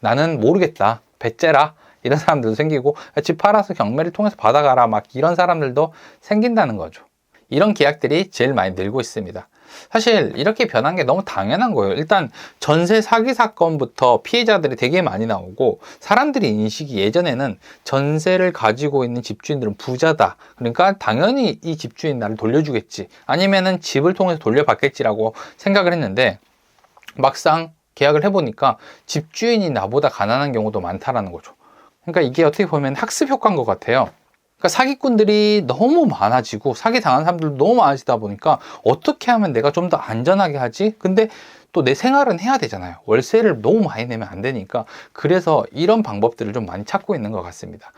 나는 모르겠다. 배째라. 이런 사람들도 생기고 집 팔아서 경매를 통해서 받아가라 막 이런 사람들도 생긴다는 거죠. 이런 계약들이 제일 많이 늘고 있습니다. 사실 이렇게 변한 게 너무 당연한 거예요. 일단 전세 사기 사건부터 피해자들이 되게 많이 나오고 사람들이 인식이 예전에는 전세를 가지고 있는 집주인들은 부자다. 그러니까 당연히 이 집주인 나를 돌려주겠지. 아니면은 집을 통해서 돌려받겠지라고 생각을 했는데 막상 계약을 해보니까 집주인이 나보다 가난한 경우도 많다라는 거죠. 그러니까 이게 어떻게 보면 학습 효과인 것 같아요. 그러니까 사기꾼들이 너무 많아지고 사기 당한 사람들도 너무 많아지다 보니까 어떻게 하면 내가 좀 더 안전하게 하지? 근데 또 내 생활은 해야 되잖아요. 월세를 너무 많이 내면 안 되니까 그래서 이런 방법들을 좀 많이 찾고 있는 것 같습니다.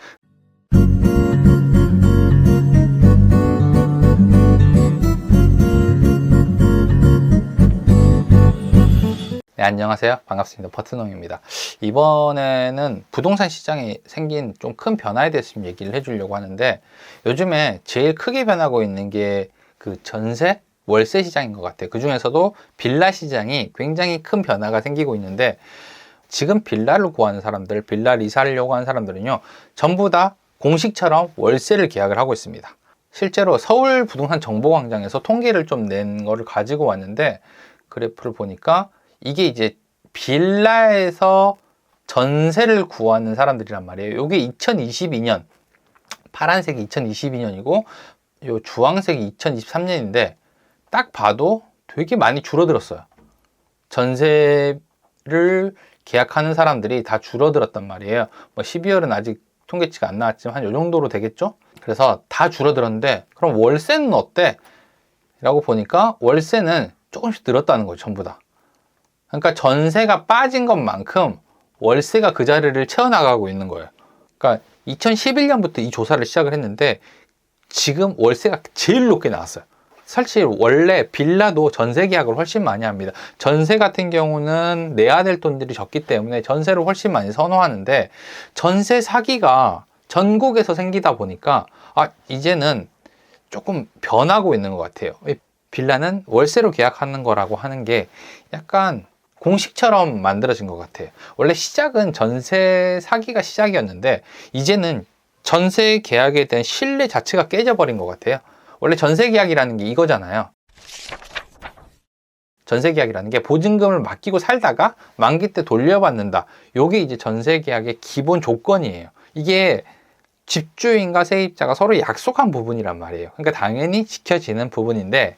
네, 안녕하세요. 반갑습니다. 버트농입니다. 이번에는 부동산 시장에 생긴 좀 큰 변화에 대해서 좀 얘기를 해주려고 하는데 요즘에 제일 크게 변하고 있는 게 그 전세, 월세 시장인 것 같아요. 그 중에서도 빌라 시장이 굉장히 큰 변화가 생기고 있는데 지금 빌라를 구하는 사람들, 빌라 리사하려고 하는 사람들은요, 전부 다 공식처럼 월세를 계약을 하고 있습니다. 실제로 서울 부동산 정보광장에서 통계를 좀 낸 거를 가지고 왔는데 그래프를 보니까 이게 이제 빌라에서 전세를 구하는 사람들이란 말이에요. 이게 2022년 파란색이 2022년이고 요 주황색이 2023년인데 딱 봐도 되게 많이 줄어들었어요. 전세를 계약하는 사람들이 다 줄어들었단 말이에요. 뭐 12월은 아직 통계치가 안 나왔지만 한 요 정도로 되겠죠? 그래서 다 줄어들었는데 그럼 월세는 어때? 라고 보니까 월세는 조금씩 늘었다는 거죠, 전부 다. 그러니까 전세가 빠진 것만큼 월세가 그 자리를 채워나가고 있는 거예요. 그러니까 2011년부터 이 조사를 시작을 했는데 지금 월세가 제일 높게 나왔어요. 사실 원래 빌라도 전세 계약을 훨씬 많이 합니다. 전세 같은 경우는 내야 될 돈들이 적기 때문에 전세를 훨씬 많이 선호하는데 전세 사기가 전국에서 생기다 보니까 아 이제는 조금 변하고 있는 것 같아요. 빌라는 월세로 계약하는 거라고 하는 게 약간 공식처럼 만들어진 것 같아요. 원래 시작은 전세 사기가 시작이었는데 이제는 전세 계약에 대한 신뢰 자체가 깨져버린 것 같아요. 원래 전세 계약이라는 게 이거잖아요. 전세 계약이라는 게 보증금을 맡기고 살다가 만기 때 돌려받는다. 요게 이제 전세 계약의 기본 조건이에요. 이게 집주인과 세입자가 서로 약속한 부분이란 말이에요. 그러니까 당연히 지켜지는 부분인데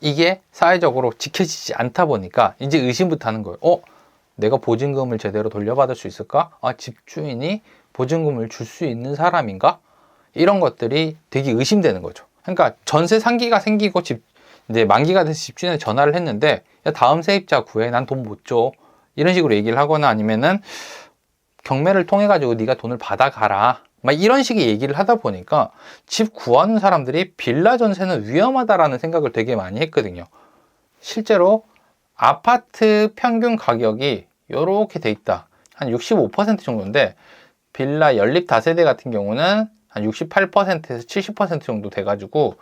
이게 사회적으로 지켜지지 않다 보니까 이제 의심부터 하는 거예요. 어? 내가 보증금을 제대로 돌려받을 수 있을까? 아, 집주인이 보증금을 줄 수 있는 사람인가? 이런 것들이 되게 의심되는 거죠. 그러니까 전세 상기가 생기고 집, 이제 만기가 돼서 집주인에 전화를 했는데, 야, 다음 세입자 구해. 난 돈 못 줘. 이런 식으로 얘기를 하거나 아니면은 경매를 통해 가지고 네가 돈을 받아 가라. 막 이런 식의 얘기를 하다 보니까 집 구하는 사람들이 빌라 전세는 위험하다라는 생각을 되게 많이 했거든요. 실제로 아파트 평균 가격이 이렇게 돼 있다. 한 65% 정도인데 빌라 연립 다세대 같은 경우는 한 68%에서 70% 정도 돼 가지고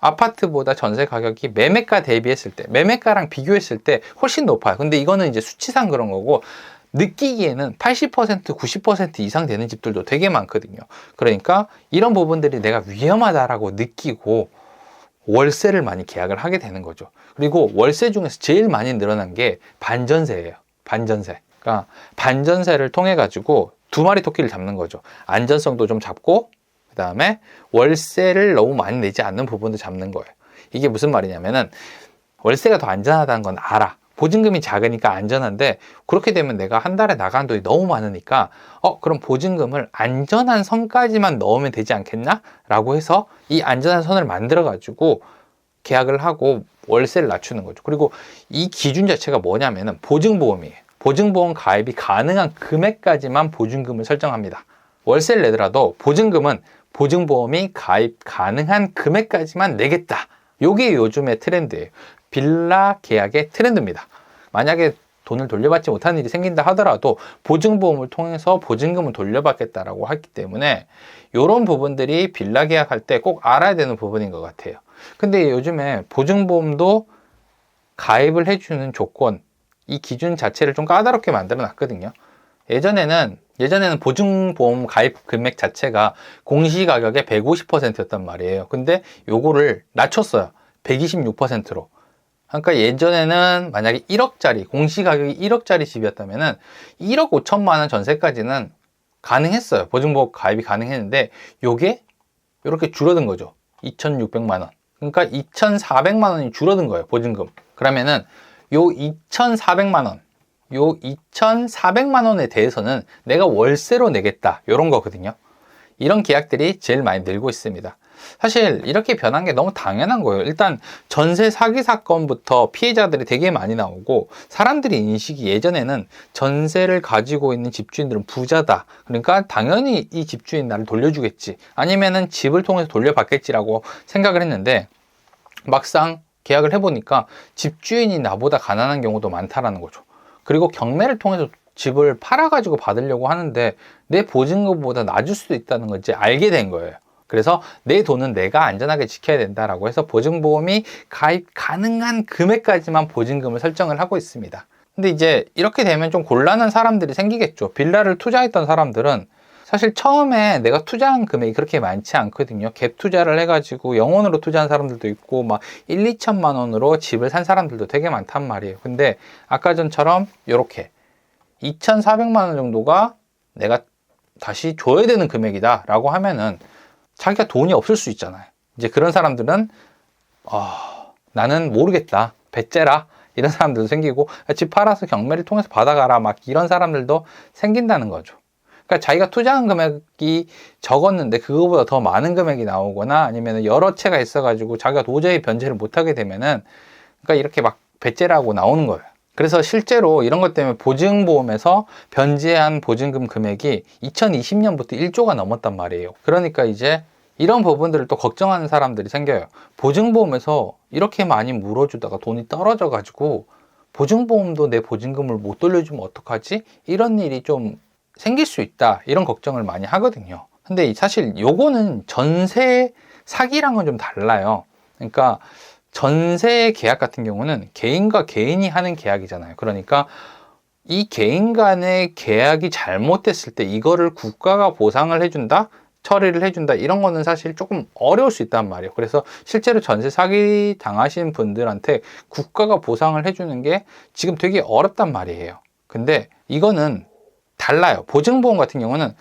아파트보다 전세 가격이 매매가 대비했을 때, 매매가랑 비교했을 때 훨씬 높아요. 근데 이거는 이제 수치상 그런 거고 느끼기에는 80% 90% 이상 되는 집들도 되게 많거든요. 그러니까 이런 부분들이 내가 위험하다라고 느끼고 월세를 많이 계약을 하게 되는 거죠. 그리고 월세 중에서 제일 많이 늘어난 게 반전세예요. 반전세. 그러니까 반전세를 통해 가지고 두 마리 토끼를 잡는 거죠. 안전성도 좀 잡고 그다음에 월세를 너무 많이 내지 않는 부분도 잡는 거예요. 이게 무슨 말이냐면은 월세가 더 안전하다는 건 알아. 보증금이 작으니까 안전한데 그렇게 되면 내가 한 달에 나가는 돈이 너무 많으니까 어 그럼 보증금을 안전한 선까지만 넣으면 되지 않겠나? 라고 해서 이 안전한 선을 만들어 가지고 계약을 하고 월세를 낮추는 거죠. 그리고 이 기준 자체가 뭐냐면은 보증보험이에요. 보증보험 가입이 가능한 금액까지만 보증금을 설정합니다. 월세를 내더라도 보증금은 보증보험이 가입 가능한 금액까지만 내겠다. 요게 요즘의 트렌드예요. 빌라 계약의 트렌드입니다. 만약에 돈을 돌려받지 못하는 일이 생긴다 하더라도 보증보험을 통해서 보증금을 돌려받겠다라고 했기 때문에 이런 부분들이 빌라 계약할 때 꼭 알아야 되는 부분인 것 같아요. 근데 요즘에 보증보험도 가입을 해주는 조건, 이 기준 자체를 좀 까다롭게 만들어 놨거든요. 예전에는 예전에는 보증보험 가입 금액 자체가 공시가격의 150%였단 말이에요. 근데 요거를 낮췄어요. 126%로. 그러니까 예전에는 만약에 1억짜리 공시 가격이 1억짜리 집이었다면은 1억 5천만 원 전세까지는 가능했어요. 보증보험 가입이 가능했는데 요게 이렇게 줄어든 거죠. 2,600만 원. 그러니까 2,400만 원이 줄어든 거예요. 보증금. 그러면은 요 2,400만 원, 요 2,400만 원에 대해서는 내가 월세로 내겠다. 요런 거거든요. 이런 계약들이 제일 많이 늘고 있습니다. 사실 이렇게 변한 게 너무 당연한 거예요. 일단 전세 사기 사건부터 피해자들이 되게 많이 나오고 사람들이 인식이 예전에는 전세를 가지고 있는 집주인들은 부자다. 그러니까 당연히 이 집주인 나를 돌려주겠지. 아니면은 집을 통해서 돌려받겠지라고 생각을 했는데 막상 계약을 해보니까 집주인이 나보다 가난한 경우도 많다라는 거죠. 그리고 경매를 통해서 집을 팔아가지고 받으려고 하는데 내 보증금보다 낮을 수도 있다는 걸 이제 알게 된 거예요. 그래서 내 돈은 내가 안전하게 지켜야 된다라고 해서 보증보험이 가입 가능한 금액까지만 보증금을 설정을 하고 있습니다. 근데 이제 이렇게 되면 좀 곤란한 사람들이 생기겠죠. 빌라를 투자했던 사람들은 사실 처음에 내가 투자한 금액이 그렇게 많지 않거든요. 갭 투자를 해가지고 영원으로 투자한 사람들도 있고 막 1, 2천만 원으로 집을 산 사람들도 되게 많단 말이에요. 근데 아까 전처럼 이렇게 2,400만 원 정도가 내가 다시 줘야 되는 금액이다 라고 하면은 자기가 돈이 없을 수 있잖아요. 이제 그런 사람들은 어, 나는 모르겠다. 배째라. 이런 사람들도 생기고 집 팔아서 경매를 통해서 받아가라 막 이런 사람들도 생긴다는 거죠. 그러니까 자기가 투자한 금액이 적었는데 그거보다 더 많은 금액이 나오거나 아니면 여러 채가 있어가지고 자기가 도저히 변제를 못하게 되면은 그러니까 이렇게 막 배째라고 나오는 거예요. 그래서 실제로 이런 것 때문에 보증보험에서 변제한 보증금 금액이 2020년부터 1조가 넘었단 말이에요. 그러니까 이제 이런 부분들을 또 걱정하는 사람들이 생겨요. 보증보험에서 이렇게 많이 물어주다가 돈이 떨어져 가지고 보증보험도 내 보증금을 못 돌려주면 어떡하지? 이런 일이 좀 생길 수 있다. 이런 걱정을 많이 하거든요. 근데 사실 요거는 전세 사기랑은 좀 달라요. 그러니까 전세 계약 같은 경우는 개인과 개인이 하는 계약이잖아요. 그러니까 이 개인 간의 계약이 잘못됐을 때 이거를 국가가 보상을 해준다? 처리를 해준다 이런 거는 사실 조금 어려울 수 있단 말이에요. 그래서 실제로 전세 사기 당하신 분들한테 국가가 보상을 해주는 게 지금 되게 어렵단 말이에요. 근데 이거는 달라요. 보증보험 같은 경우는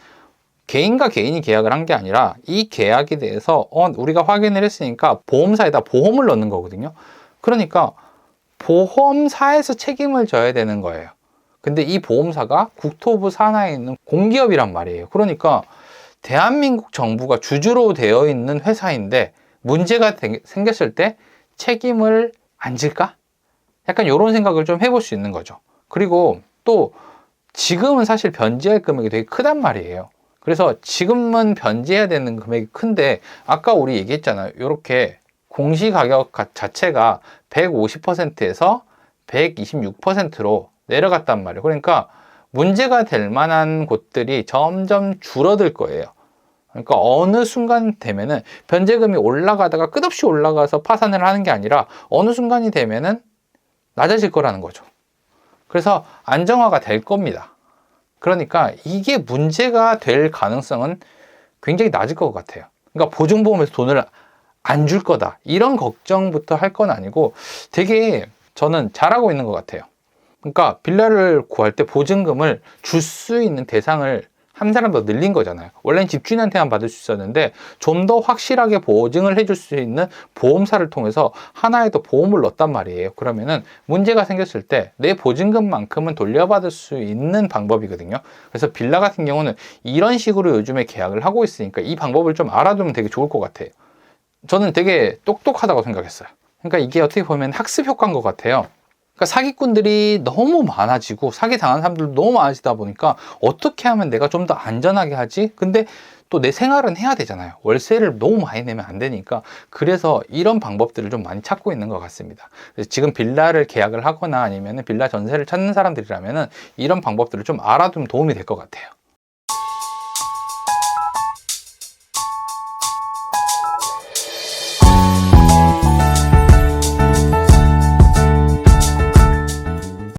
개인과 개인이 계약을 한 게 아니라 이 계약에 대해서 어, 우리가 확인을 했으니까 보험사에다 보험을 넣는 거거든요. 그러니까 보험사에서 책임을 져야 되는 거예요. 근데 이 보험사가 국토부 산하에 있는 공기업이란 말이에요. 그러니까 대한민국 정부가 주주로 되어 있는 회사인데 문제가 생겼을 때 책임을 안 질까? 약간 이런 생각을 좀 해볼 수 있는 거죠. 그리고 또 지금은 사실 변제할 금액이 되게 크단 말이에요. 그래서 지금은 변제해야 되는 금액이 큰데 아까 우리 얘기했잖아요. 이렇게 공시 가격 자체가 150%에서 126%로 내려갔단 말이에요. 그러니까 문제가 될 만한 곳들이 점점 줄어들 거예요. 그러니까 어느 순간 되면은 변제금이 올라가다가 끝없이 올라가서 파산을 하는 게 아니라 어느 순간이 되면은 낮아질 거라는 거죠. 그래서 안정화가 될 겁니다. 그러니까 이게 문제가 될 가능성은 굉장히 낮을 것 같아요. 그러니까 보증보험에서 돈을 안 줄 거다. 이런 걱정부터 할 건 아니고 되게 저는 잘하고 있는 것 같아요. 그러니까 빌라를 구할 때 보증금을 줄 수 있는 대상을 한 사람 더 늘린 거잖아요. 원래는 집주인한테만 받을 수 있었는데 좀 더 확실하게 보증을 해줄 수 있는 보험사를 통해서 하나의 더 보험을 넣었단 말이에요. 그러면은 문제가 생겼을 때 내 보증금만큼은 돌려받을 수 있는 방법이거든요. 그래서 빌라 같은 경우는 이런 식으로 요즘에 계약을 하고 있으니까 이 방법을 좀 알아두면 되게 좋을 것 같아요. 저는 되게 똑똑하다고 생각했어요. 그러니까 이게 어떻게 보면 학습 효과인 것 같아요. 그러니까 사기꾼들이 너무 많아지고 사기 당한 사람들도 너무 많아지다 보니까 어떻게 하면 내가 좀 더 안전하게 하지? 근데 또 내 생활은 해야 되잖아요. 월세를 너무 많이 내면 안 되니까. 그래서 이런 방법들을 좀 많이 찾고 있는 것 같습니다. 지금 빌라를 계약을 하거나 아니면 빌라 전세를 찾는 사람들이라면 이런 방법들을 좀 알아두면 도움이 될 것 같아요.